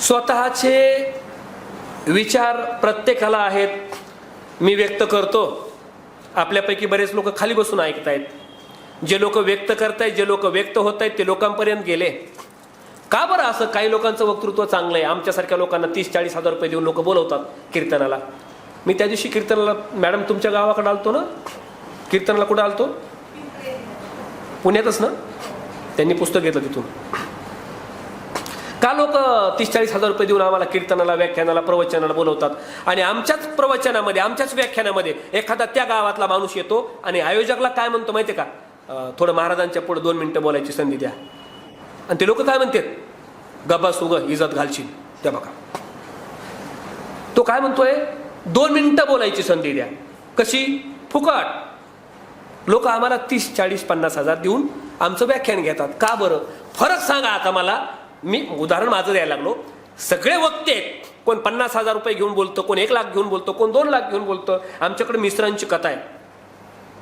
स्वतःचे विचार प्रत्येकाला आहेत. मी व्यक्त करतो. आपल्यापैकी बरेच लोक खाली बसून ऐकत आहेत जे लोक व्यक्त करतायत जे लोक व्यक्त होत आहेत ते लोकांपर्यंत गेले. का बरं असं? काही लोकांचं वक्तृत्व चांगलं आहे आमच्यासारख्या लोकांना तीस चाळीस हजार रुपये देऊन लोक बोलवतात कीर्तनाला. मी त्या दिवशी कीर्तनाला मॅडम तुमच्या गावाकडे आलतो ना? कीर्तनाला कुठं आलतो? पुण्यातच ना? त्यांनी पुस्तक घेतलं तिथून. का लोक तीस चाळीस हजार रुपये देऊन आम्हाला कीर्तनाला व्याख्यानाला प्रवचनाला बोलवतात? आणि आमच्याच प्रवचनामध्ये आमच्याच व्याख्यानामध्ये एखादा त्या गावातला माणूस येतो आणि आयोजकला काय म्हणतो माहिती का? थोडं महाराजांच्या पुढे दोन मिनटं बोलायची संधी द्या. आणि ते लोक काय म्हणतात? गब्बा सुग इजत घालशील. त्या बघा. तो काय म्हणतोय? दोन मिनटं बोलायची संधी द्या. कशी? फुकट. लोक आम्हाला तीस चाळीस पन्नास हजार देऊन आमचं व्याख्यान घेतात. का बरं? फरक सांगा आता मला. मी उदाहरण माझं द्यायला लागलो. सगळे वक्ते आहेत. कोण पन्नास हजार रुपये घेऊन बोलतो कोण एक लाख घेऊन बोलतो कोण दोन लाख घेऊन बोलतो. आमच्याकडे मिश्रांची कथा आहे.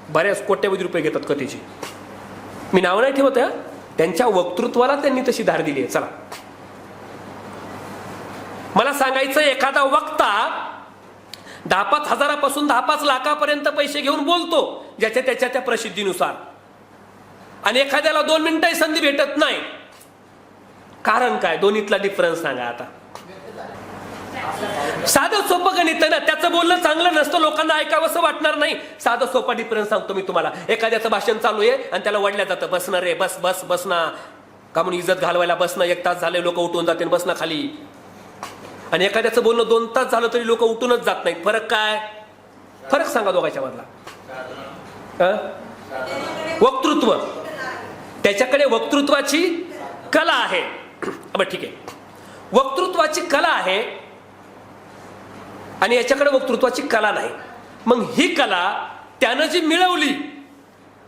बऱ्याच कोट्यावधी रुपये घेतात कथेची. मी नाव नाही ठेवत आहे, त्यांच्या वक्तृत्वाला त्यांनी तशी धार दिली आहे. चला. मला सांगायचं एखादा वक्ता दहा पाच हजारापासून दहा पाच लाखापर्यंत पैसे घेऊन बोलतो ज्याच्या त्याच्या त्या प्रसिद्धीनुसार. आणि एखाद्याला दोन मिनिटंही संधी भेटत नाही. कारण काय? दोन्हीतला डिफरन्स सांगा आता. साधं सोपं गणित ना त्याचं बोलणं चांगलं नसतं लोकांना ऐकावंसं वाटणार नाही. साधं सोपा डिफरन्स सांगतो मी तुम्हाला. एखाद्याचं भाषण चालू आहे आणि त्याला वडल्या जातं बसणार रे बस बस बसना का म्हणून इज्जत घालवायला बसणं एक तास झाले लोक उठून जाते बसणं खाली. आणि एखाद्याचं बोलणं दोन तास झालं तरी लोक उठूनच जात नाहीत. फरक काय? फरक सांगा दोघांच्या मधला वक्तृत्व. त्याच्याकडे वक्तृत्वाची कला आहे. बरं ठीक आहे. वक्तृत्वाची कला आहे आणि याच्याकडे वक्तृत्वाची कला नाही. मग ही कला त्यानं जी मिळवली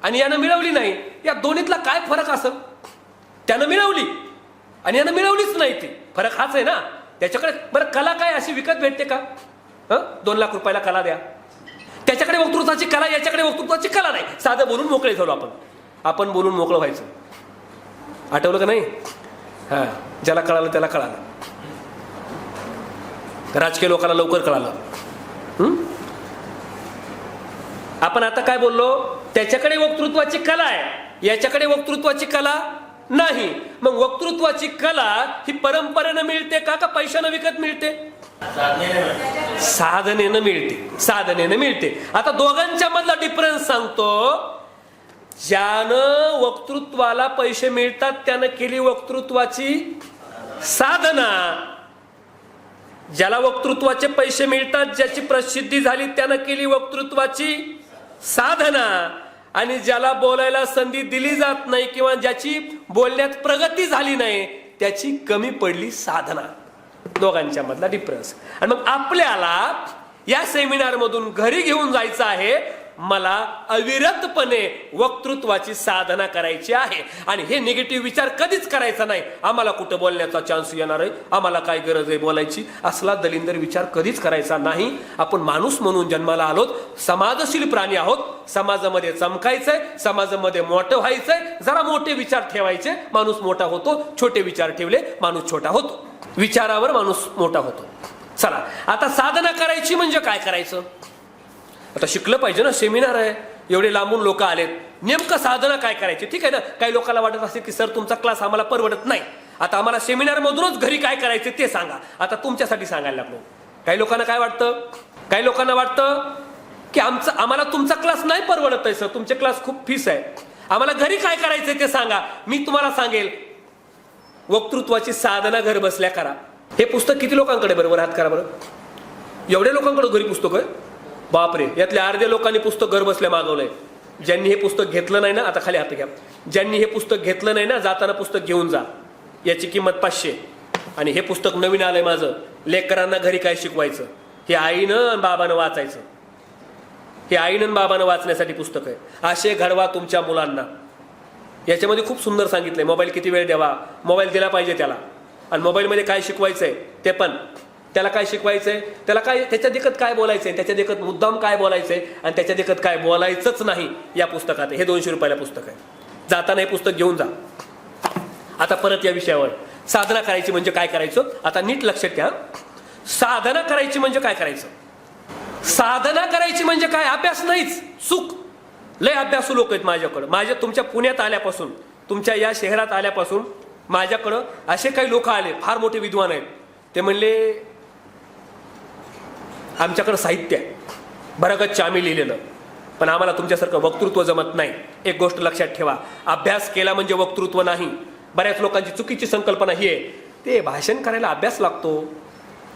आणि यानं मिळवली नाही या दोन्हीतला काय फरक असं? त्यानं मिळवली आणि यानं मिळवलीच नाही ती. फरक हाच आहे ना. त्याच्याकडे बरं कला काय? अशी विकत भेटते का? हं? दोन लाख रुपयाला कला द्या. त्याच्याकडे वक्तृत्वाची कला याच्याकडे वक्तृत्वाची कला नाही. साधं बोलून मोकळे झालो आपण. आपण बोलून मोकळं व्हायचं. आठवलं का नाही? हा ज्याला कळालं त्याला कळालं. राजकीय लोकांना लवकर कळालं. आपण आता काय बोललो? त्याच्याकडे वक्तृत्वाची कला आहे. याच्याकडे वक्तृत्वाची कला नाही. मग वक्तृत्वाची कला ही परंपरेनं मिळते का का पैशानं विकत मिळते? साधनेनं मिळते. साधनेनं मिळते. आता दोघांच्या मधला डिफरन्स सांगतो. ज्यानं वक्तृत्वाला पैसे मिळतात त्यानं केली वक्तृत्वाची साधना. ज्याला वक्तृत्वाचे पैसे मिळतात ज्याची प्रसिद्धी झाली त्यानं केली वक्तृत्वाची साधना. आणि ज्याला बोलायला संधी दिली जात नाही किंवा ज्याची बोलण्यात प्रगती झाली नाही त्याची कमी पडली साधना. दोघांच्या मधला डिफरन्स आणि मग आपल्याला या सेमिनार मधून घरी घेऊन जायचं आहे. मला अविरतपणे वक्तृत्वाची साधना करायची आहे. आणि हे निगेटिव्ह विचार कधीच करायचा नाही. आम्हाला कुठं बोलण्याचा चान्स येणार आहे? आम्हाला काय गरज आहे बोलायची? असला दलिंदर विचार कधीच करायचा नाही. आपण माणूस म्हणून जन्माला आलोत. समाजशील प्राणी आहोत. समाजामध्ये चमकायचंय. समाजामध्ये मोठं व्हायचंय. जरा मोठे विचार ठेवायचे. माणूस मोठा होतो. छोटे विचार ठेवले. माणूस छोटा होतो. विचारावर माणूस मोठा होतो. चला. आता साधना करायची म्हणजे काय करायचं? आता शिकलं पाहिजे ना सेमिनार आहे. एवढे लांबून लोक आलेत. नेमकं साधना काय करायची? ठीक आहे ना? काही लोकांना वाटत असेल की सर तुमचा क्लास आम्हाला परवडत नाही. आता आम्हाला सेमिनारमधूनच घरी काय करायचे ते सांगा. आता तुमच्यासाठी सांगायला लागलो. काही लोकांना काय वाटतं? काही लोकांना वाटतं की आमचं आम्हाला तुमचा क्लास नाही परवडत आहे सर. तुमचे क्लास खूप फीस आहे. आम्हाला घरी काय करायचं ते सांगा. मी तुम्हाला सांगेल. वक्तृत्वाची साधना घर बसल्या करा. हे पुस्तक किती लोकांकडे बरोबर हात करा बरं. एवढ्या लोकांकडे घरी पुस्तक? आहे बापरे यातल्या अर्ध्या लोकांनी पुस्तक घरबसल्या मागवलंय. ज्यांनी हे पुस्तक घेतलं नाही ना आता खाली हात घ्या. ज्यांनी हे पुस्तक घेतलं नाही ना जाताना पुस्तक घेऊन जा. याची किंमत पाचशे. आणि हे पुस्तक नवीन आलंय माझं. लेकरांना घरी काय शिकवायचं? हे आईनं आणि बाबानं वाचायचं. हे आईनं आणि बाबानं वाचण्यासाठी पुस्तक आहे. असे घडवा तुमच्या मुलांना. याच्यामध्ये खूप सुंदर सांगितलंय. मोबाईल किती वेळ द्यावा? मोबाईल दिला पाहिजे त्याला. आणि मोबाईलमध्ये काय शिकवायचं आहे ते पण. त्याला काय शिकवायचं आहे त्याला काय त्याच्या देखत काय बोलायचं आहे त्याच्या देखत मुद्दाम काय बोलायचंय? आणि त्याच्या देखत काय बोलायचंच नाही या पुस्तकात. आहे. हे दोनशे रुपयाला पुस्तक आहे. जाताना हे पुस्तक घेऊन जा. आता परत या विषयावर. साधना करायची म्हणजे काय करायचं? आता नीट लक्षात घ्या. साधना करायची म्हणजे काय करायचं? साधना करायची म्हणजे काय? अभ्यास नाहीच. चूक. लय अभ्यासू लोक आहेत माझ्याकडं. माझ्या तुमच्या पुण्यात आल्यापासून तुमच्या या शहरात आल्यापासून माझ्याकडं असे काही लोक आले फार मोठे विद्वान आहेत. ते म्हणले आमच्याकडं साहित्य आहे. बरगतच्या आम्ही लिहिलेलं. पण आम्हाला तुमच्यासारखं वक्तृत्व जमत नाही. एक गोष्ट लक्षात ठेवा. अभ्यास केला म्हणजे वक्तृत्व नाही. बऱ्याच लोकांची चुकीची संकल्पना ही आहे. ते भाषण करायला अभ्यास लागतो.